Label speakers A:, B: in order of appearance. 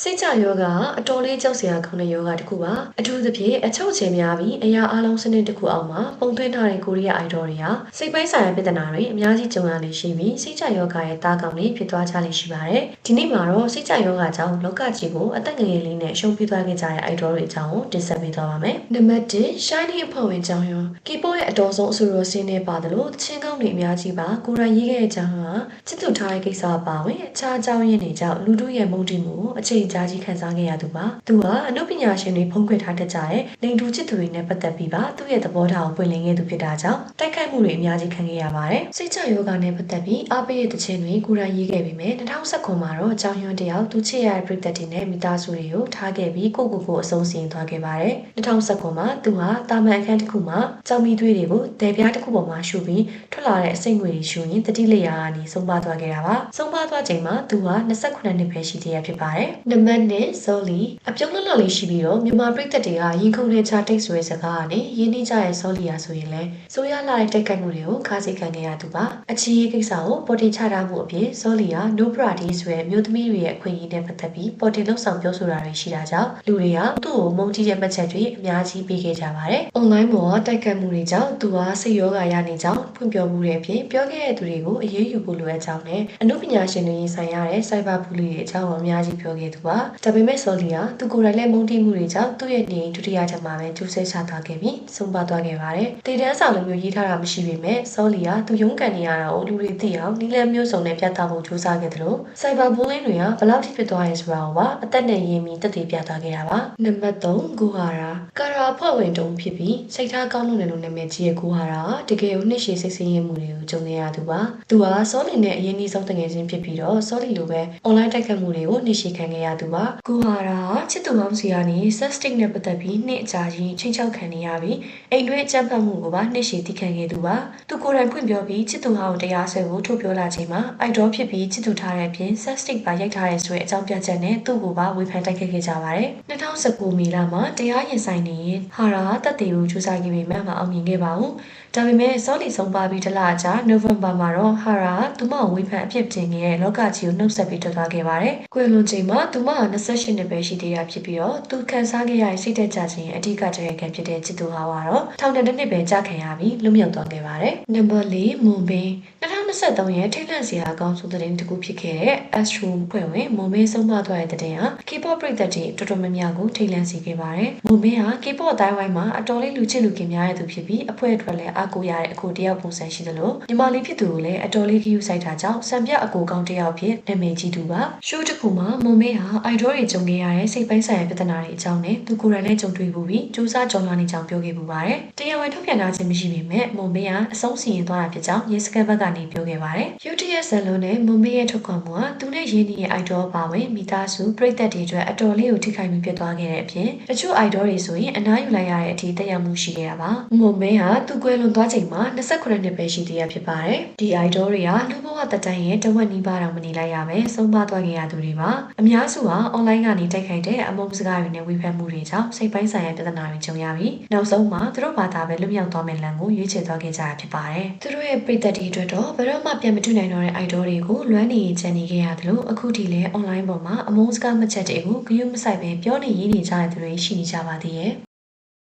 A: စိတ်ကြယောဂအတော်လေးကြောက်စရာကောင်းတဲ့ယောဂတစ်ခုပါအထူးသဖြင့်အချုပ်ချယ်များပြီးအရာအလုံးစနစ်တစ်ခုအောက်မှာပုံသွင်းထားတဲ့ကိုရီးယားအိုင်ဒေါ်တွေဟာစိတ်ပိုင်းဆိုင်ရာပြဿနာတွေအများကြီးကြုံရလေရှိပြီးစိတ်ကြယောဂရဲ့တားကောင်းတွေဖြစ်သွားကြလေရှိပါတယ်ဒီနေ့မှာတော့စိတ်ကြယောဂကြောင့်လောကကြီးကိုအသက်ငယ်လေးနဲ့ရှုံးပြသွားခဲ့ကြတဲ့အိုင်ဒေါ်တွေအကြောင်းကိုတင်ဆက်ပေးသွားပါမယ်နံပါတ်1 Shiny အဖွဲ့ဝင်ကြောင့်ရောကီပိုရဲ့အတော်ဆုံးအဆူရောစင်းနေပါတယ်လို့ချင်းကောင်းတွေအများကြီးပါကိုရိုင်းရေးခဲ့တဲ့အကြောင်းဟာချစ်သူထားတဲ့ကိစ္စပါဝင်အခြားအကြောင်းရင်းတွေကြောင့်လူတို့ရဲ့မုန်းတီးမှုကိုအချိန်ကြာကြီးခံစားခဲ့ရသူပါသူဟာအနုပညာရှင်တွေဖုံးကွယ်ထားတတ်ကြတဲ့လိန်တူချစ်သူတွေနဲ့ပတ်သက်ပြီးပါသူ့ရဲ့သဘောထားကိုပွင့်လင်းခဲ့သူဖြစ်တာကြောင့်တိုက်ခိုက်မှုတွေအများကြီးခံခဲ့ရပါတယ်စိတ်ချယောဂနဲ့ပတ်သက်ပြီးအားပေးတဲ့တခြင်းတွေကိုယ်တိုင်ရေးခဲ့ပြီးမြဲ2019မှာတော့အကြောင်းရင်းတယောက်သူချစ်ရတဲ့ပြည်သက်တွေနဲ့မိသားစုတွေကိုထားခဲ့ပြီးကိုကိုကိုအဆုံးစီရင်သွားခဲ့ပါတယ်2019မှာသူဟာတာမန်အခန်းတစ်ခုမှာကြောင်မီသွေးတွေကိုတဲပြားတစ်ခုပေါ်မှာရှူပြီးထွက်လာတဲ့အစိမ့်ငွေတွေရှူရင်တတိလျာကနေဆုံးပါသွားခဲ့တာပါဆုံးပါသွားချိန်မှာသူဟာ28နှစ်ပဲရှိသေးရဖြစ်ပါတယ်နံပါတ်1ဇော်လီအပြုံးလွတ်လပ်လေးရှိပြီးတော့မြန်မာပြည်သက်တွေကရင်ခုန်တဲ့ချတိတ်ဆိုတဲ့စကားကနေရင်းနှီးကြရဲ့ဇော်လီယာဆိုရင်လည်းဆိုရလာတဲ့တိုက်ခိုက်မှုတွေကိုခါးစိတ်ခံခဲ့ရသူပါအချီးကိစ္စကိုပေါ်တင်ချထားမှုအပြင်ဇော်လီယာ no brady ဆိုတဲ့မျိုးသမီးတွေရဲ့အခွင့်အရေးနဲ့ပတ်သက်ပြီးပေါ်တင်လှုပ်ဆောင်ပြောဆိုတာတွေရှိတာကြောင့်လူတွေကသူ့ကိုမုန်းကြီးတဲ့မှတ်ချက်တွေအများကြီးပေးခဲ့ကြပါတယ်။ online ပေါ်တိုက်ခိုက်မှုတွေကြောင့်သူဟာစိတ်ရောဂါရနေကြောင်းဖွင့်ပြောမှုတွေအပြင်ပြောခဲ့တဲ့သူတွေကိုအရေးယူဖို့လိုအပ်ကြောင်းနဲ့အမှုပညာရှင်တွေရင်ဆိုင်ရတဲ့ cyber bully တွေအကြောင်းကိုအများကြီးပြောခဲ့သူပါ။ဒါပေမဲ့ဆော်လီယာသူကိုယ်တိုင်လည်းမုန်းတီးမှုတွေကြောင့်သူ့ရဲ့နေအိမ်ဒုတိယချက်မှာပဲကျူးဆဲချသွားခဲ့ပြီးဆုံးပါသွားခဲ့ပါတယ်။တေတန်းဆောင်လိုမျိုးရေးထားတာမရှိပေမဲ့ဆော်လီယာသူရုန်းကန်နေရတာကိုလူတွေသိအောင်နီလန်မျိုးစုံနဲ့ပြသဖို့ကြိုးစားခဲ့တယ်လို့ cyber bullying တွေကဘယ်လောက်ထိဖြစ်သွားရဲဆိုတာကိုပါအသက်နဲ့ရင်းပြီးတက်တည်ပြသခဲ့တာပါ။နံပါတ်3ဂူဟာရာကာရာအဖွဲ့ဝင်တုံးဖြစ်ပြီးစိတ်ထားကောင်းလို့လည်းလို့နာမည်ကြီးရဲ့ဂူဟာရာတကယ်ကိုနှစ်ရှည်စိတ်ဆင်းရဲမှုတွေကိုကြုံနေရသူပါ။သူဟာစောလီနဲ့အရင်ကြီးဆုံးတငယ်ချင်းဖြစ်ပြီးတော့စောလီလိုပဲ online တိုက်ခတ်မှုတွေကိုနှစ်ရှည်ခံခဲ့ရသူပါ။ဂူဟာရာချစ်သူကောင်းစီကနေ sexting နဲ့ပတ်သက်ပြီးနှစ်အကြာကြီးချိန်ချောက်ခံနေရပြီးအိမ်တွင်းအကြမ်းဖက်မှုကိုပါနှစ်ရှည်သိခံခဲ့သူပါ။သူကိုယ်တိုင်ဖွင့်ပြောပြီးချစ်သူဟောင်းတရားဆွဲကိုထုတ်ပြောလာချိန်မှာ idol ဖြစ်ပြီးချစ်သူထားတဲ့အပြင် sexting ပါရိုက်ထားတဲ့ဆိုတဲ့အကြောင်းပြချက်နဲ့သူ့ကိုပါဝေဖန်တိုက်ခိုက်ခဲ့ကြပါတယ်။2019မေလမှာတရားရင်ဆိုင်နေရင်ဟာရာတက်တေကိုကြိုးစားခဲ့ပေမဲ့မအောင်မြင်ခဲ့ပါဘူး။ဒါပေမဲ့စောလီဆုံးပါပြီးတလအကြာနိုဝင်ဘာမှာတော့ဟာရာသူမဝေဖန်အဖြစ်တင်ခဲ့တဲ့လောကကြီးကိုနှုတ်ဆက်ပြီးထွက်သွားခဲ့ပါတယ်။ကွယ်လွန်ချိန်မှာသူမ28နှစ်ပဲရှိသေးတာဖြစ်ပြီးတော့သူခံစားခဲ့ရတဲ့စိတ်သက်သာခြင်းအဓိကတရခံဖြစ်တဲ့ချစ်သူဟာကတော့ထောင်တဲ့နှစ်ပဲကြာခံရပြီးလွတ်မြောက်သွားခဲ့ပါတယ်။နံပါတ်၄မွန်ဘင်း 2023ရဲ့ထိတ်လန့်စရာအကောင်းဆုံးသတင်းတစ်ခုဖြစ်ခဲ့တဲ့ Astro ဖွဲ့ဝင်မွန်ဘင်းဆုံးမသွားတဲ့တဲ့ဟာ K-pop ပရိသတ်တွေတော်တော်များများကိုထိတ်လန့်စေခဲ့ပါတယ်။မွန်ဘင်းဟာ K-pop အတိုင်းဝိုင်းမှာအတော်လေးလူချစ်လူခင်များတဲ့သူဖြစ်ပြီးအဖွဲ့အတွက်လည်းအားကိုးရတဲ့အကိုတယောက်ပုံစံရှိသလိုညီမလေးဖြစ်သူကိုလည်းအတော်လေးခရူးဆိုင်တာကြောင့်စံပြအကိုကောင်းတယောက်ဖြစ်နာမည်ကြီးသူပါ။ရှိုးတစ်ခုမှာမွန်ဘင်းဟာ idol တွေကြုံခဲ့ရတဲ့စိတ်ပိုင်းဆိုင်ရာပြဿနာတွေအကြောင်းနဲ့သူကိုယ်တိုင်လည်းကြုံတွေ့မှုပြီးစူးစမ်းကြုံလာနေကြောင်းပြောခဲ့ပူပါတယ်။တရားဝင်ထုတ်ပြန်ထားခြင်းမရှိပေမဲ့မွန်ဘင်းကအဆုံးစီရင်သွားတာဖြစ်ကြောင်းရဲစခန်းဘက်ကနေပြောခဲ့ပါတယ်။ UTS ဇလုံးနဲ့မွန်ဘင်းရဲ့ထုတ်ခွန်မှုဟာသူနဲ့ရင်းနှီးရဲ့ idol ပါဝင်မိသားစုပြည်သက်တွေအတွက်အတော်လေးကိုထိခိုက်မှုဖြစ်သွားခဲ့တဲ့အပြင်တချို့ idol တွေဆိုရင်အနားယူလိုက်ရတဲ့အထိတက်ရောက်မှုရှိခဲ့တာပါ။မွန်ဘင်းဟာသူကွယ်လွန်သွားချိန်မှာ29နှစ်ပဲရှိသေးရဖြစ်ပါတယ်။ဒီ idol တွေကလူဘဝတက်တိုင်ရဲ့တဝက်နီးပါးတော့မနေလိုက်ရပဲဆုံးပါသွားခဲ့ရသူတွေပါ။အများစုဟာ online ကနေတိုက်ခိုက်တဲ့အမုန်းစကားတွေနဲ့ဝေဖန်မှုတွေကြောင့်စိတ်ပိုင်းဆိုင်ရာပြဿနာတွေကြုံရပြီးနောက်ဆုံးမှာသူတို့ဘာသာပဲလွတ်မြောက်သွားမယ့်လမ်းကိုရွေးချယ်သွားခဲ့ကြတာဖြစ်ပါတယ်။သူတို့ရဲ့ပြည်သက်တွေအတွက်တော့ဘယ်တော့မှပြန်မထူနိုင်တော့တဲ့ idol တွေကိုလွမ်းနေရင်ချန်နေခဲ့ရတယ်လို့အခုထိလည်း online ပေါ်မှာအမုန်းစကားမှတ်ချက်တွေကိုဂရုမစိုက်ပဲပြောနေရင်းနေကြတဲ့သူတွေရှိနေကြပါသေးရဲ့။